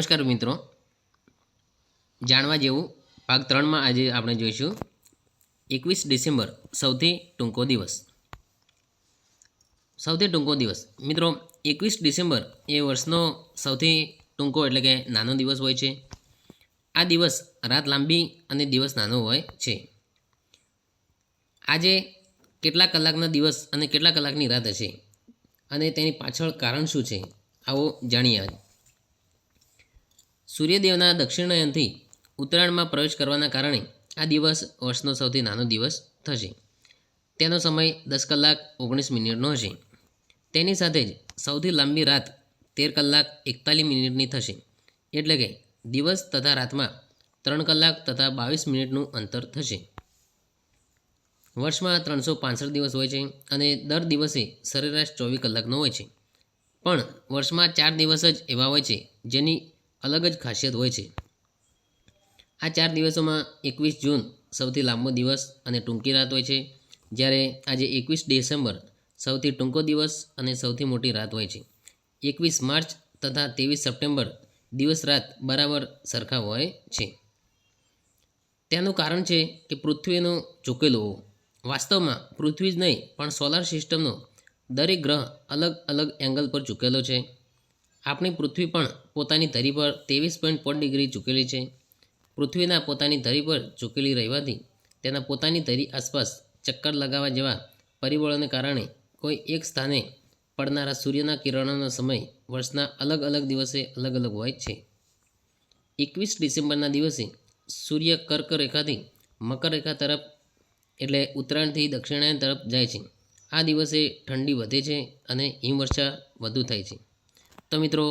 નમસ્કાર મિત્રો. જાણવા જેવું ભાગ ત્રણમાં આજે આપણે જોઈશું. એકવીસ ડિસેમ્બર સૌથી ટૂંકો દિવસ. સૌથી ટૂંકો દિવસ. મિત્રો, એકવીસ ડિસેમ્બર એ વર્ષનો સૌથી ટૂંકો એટલે કે નાનો દિવસ હોય છે. આ દિવસ રાત લાંબી અને દિવસ નાનો હોય છે. આજે કેટલા કલાકનો દિવસ અને કેટલા કલાકની રાત હશે? અને તેની પાછળ કારણ શું છે? આવો જાણીએ સૂર્યદેવના દક્ષિણાયનથી ઉત્તરાયણમાં પ્રવેશ કરવાના કારણે આ દિવસ વર્ષનો સૌથી નાનો દિવસ થશે. તેનો સમય દસ કલાક ઓગણીસ મિનિટનો હશે. તેની સાથે જ સૌથી લાંબી રાત તેર કલાક એકતાલીસ મિનિટની થશે. એટલે કે દિવસ તથા રાતમાં ત્રણ કલાક તથા બાવીસ મિનિટનું અંતર થશે. વર્ષમાં ત્રણસો પાંસઠ દિવસ હોય છે અને દર દિવસે સરેરાશ ચોવીસ કલાકનો હોય છે. પણ વર્ષમાં ચાર દિવસ જ એવા હોય છે જેની અલગ જ ખાસિયત હોય છે. આ ચાર દિવસોમાં એકવીસ જૂન સૌથી લાંબો દિવસ અને ટૂંકી રાત હોય છે, જ્યારે આજે એકવીસ ડિસેમ્બર સૌથી ટૂંકો દિવસ અને સૌથી મોટી રાત હોય છે. એકવીસ માર્ચ તથા ત્રેવીસ સપ્ટેમ્બર દિવસ રાત બરાબર સરખા હોય છે. તેનું કારણ છે કે પૃથ્વીનો ચૂકેલો વાસ્તવમાં પૃથ્વી જ નહીં, પણ સોલાર સિસ્ટમનો દરેક ગ્રહ અલગ અલગ એંગલ પર ચૂકેલો છે. આપણી પૃથ્વી પણ પોતાની ધરી પર ત્રેવીસ પોઈન્ટ પાંચ ડિગ્રી ઝૂકેલી છે. પૃથ્વીના પોતાની ધરી પર ઝૂકેલી રહેવાથી તેના પોતાની ધરી આસપાસ ચક્કર લગાવવા જેવા પરિબળોને કારણે કોઈ એક સ્થાને પડનારા સૂર્યના કિરણોનો સમય વર્ષના અલગ અલગ દિવસે અલગ અલગ હોય છે. એકવીસ ડિસેમ્બરના દિવસે સૂર્ય કર્ક રેખાથી મકર રેખા તરફ એટલે ઉત્તરાયણથી દક્ષિણાયન તરફ જાય છે. આ દિવસે ઠંડી વધે છે અને હિમવર્ષા વધુ થાય છે. તો મિત્રો,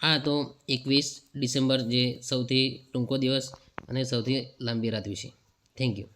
આ હતો એકવીસ ડિસેમ્બર જે સૌથી ટૂંકો દિવસ અને સૌથી લાંબી રાત વિશે. Thank you